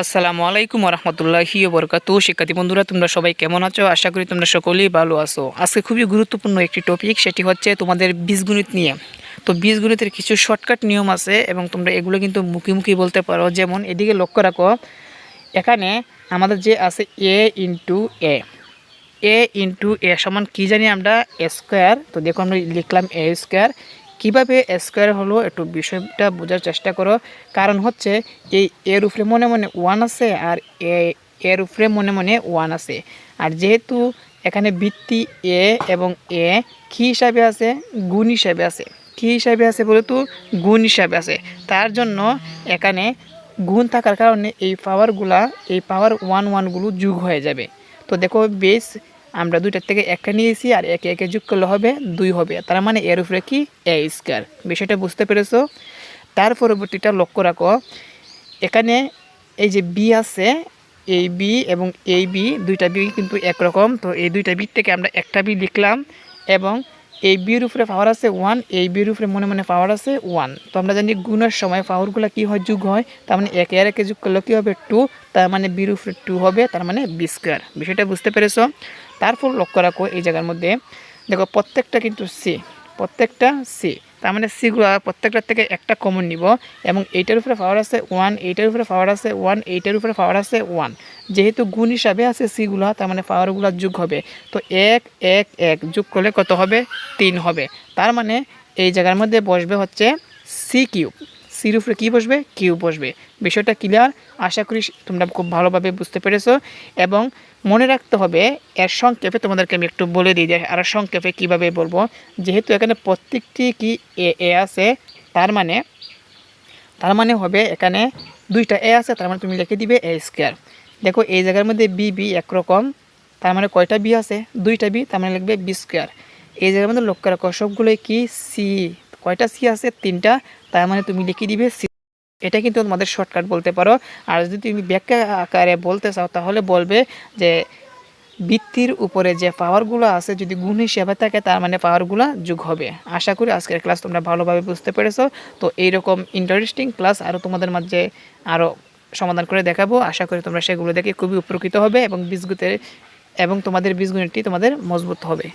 আসসালামু আলাইকুম রহমতুল্লাহি বরকাতু শিক্ষার্থী বন্ধুরা, তোমরা সবাই কেমন আছো? আশা করি তোমরা সকলেই ভালো আছো। আজকে খুবই গুরুত্বপূর্ণ একটি টপিক সেটি হচ্ছে তোমাদের বীজগণিত নিয়ে। তো বীজগণিতের কিছু শর্টকাট নিয়ম আছে এবং তোমরা এগুলো কিন্তু মুখে বলতে পারো। যেমন, এদিকে লক্ষ্য রাখো, এখানে আমাদের যে আছে এ ইন্টু এ এ ইন্টু এ সমান কী জানি আমরা? এ স্কোয়ার তো দেখো আমরা লিখলাম এ স্কোয়ার কীভাবে স্কোয়ার হলো একটু বিষয়টা বোঝার চেষ্টা করো। কারণ হচ্ছে এই এর উপরে মনে মনে ওয়ান আছে আর এ এর উপরে মনে মনে ওয়ান আছে। আর যেহেতু এখানে বৃত্তি এ এবং এ কী হিসাবে আছে? গুণ হিসাবে আছে। কী হিসাবে আছে বলে তো গুণ হিসাবে আছে। তার জন্য এখানে গুণ থাকার কারণে এই পাওয়ারগুলা এই পাওয়ার ওয়ান ওয়ানগুলো যোগ হয়ে যাবে। তো দেখো বেস আমরা দুইটার থেকে একটা নিয়েছি আর একে একে যোগ করলে হবে দুই হবে। তার মানে এর উপরে কি? এ স্কোয়ার বিষয়টা বুঝতে পেরেছ? তার পরবর্তীটা লক্ষ্য রাখো। এখানে এই যে বি আছে এই বি এবং এই বি দুইটা বি কিন্তু একরকম। তো এই দুইটা বি থেকে আমরা একটা বি লিখলাম এবং এই বির উপরে পাওয়ার আছে ওয়ান এই বির উপরে মনে মনে পাওয়ার আছে ওয়ান তো আমরা জানি গুণের সময় পাওয়ারগুলো কী হয়? যুগ হয়। তার মানে একে আর একে যুগ করলে কী হবে? টু তার মানে বির উপরে টু হবে, তার মানে বি স্কোয়ার বিষয়টা বুঝতে পেরেছ? তারপর লক্ষ্য রাখো এই জায়গার মধ্যে। দেখো, প্রত্যেকটা কিন্তু সি প্রত্যেকটা সি তার মানে সিগুলো প্রত্যেকটার থেকে একটা কমন নিব। এবং এইটার উপরে পাওয়ার আছে ওয়ান এইটার উপরে পাওয়ার আছে ওয়ান এইটার উপরে পাওয়ার আছে ওয়ান যেহেতু গুণ হিসাবে আছে সিগুলো তার মানে পাওয়ারগুলো যোগ হবে। তো এক এক এক যোগ করলে কত হবে? তিন হবে। তার মানে এই জায়গার মধ্যে বসবে হচ্ছে সি কিউব সির উপরে কী বসবে? কিউব বসবে? বিষয়টা ক্লিয়ার আশা করি তোমরা খুব ভালোভাবে বুঝতে পেরেছ। এবং মনে রাখতে হবে, এর সংক্ষেপে তোমাদেরকে আমি একটু বলে দিই যে, আর সংক্ষেপে কীভাবে বলব? যেহেতু এখানে প্রত্যেকটি কি এ এ আছে, তার মানে তার মানে হবে এখানে দুইটা এ আছে, তার মানে তুমি লিখে দিবে এ স্কোয়ার। দেখো, এই জায়গার মধ্যে বি বি একরকম, তার মানে কয়টা বি আছে? দুইটা বি, তার মানে লিখবে বি স্কোয়ার। এই জায়গার মধ্যে লক্ষ্য রাখো, সবগুলোই কি? সি। কয়টা সি আছে? তিনটা। তার মানে তুমি লিখে দিবে সি। এটা কিন্তু তোমাদের শর্টকাট বলতে পারো। আর যদি তুমি ব্যাখ্যা আকারে বলতে চাও, তাহলে বলবে যে বৃত্তির উপরে যে পাওয়ারগুলো আছে, যদি গুণ হিসেবে থাকে, তার মানে পাওয়ারগুলো যোগ হবে। আশা করি আজকের ক্লাস তোমরা ভালোভাবে বুঝতে পেরেছ। তো এইরকম ইন্টারেস্টিং ক্লাস আরও তোমাদের মাঝে আরও সমাধান করে দেখাবো। আশা করি তোমরা সেগুলো দেখে খুবই উপকৃত হবে এবং বীজগুতের এবং তোমাদের বীজগণিতটি তোমাদের মজবুত হবে।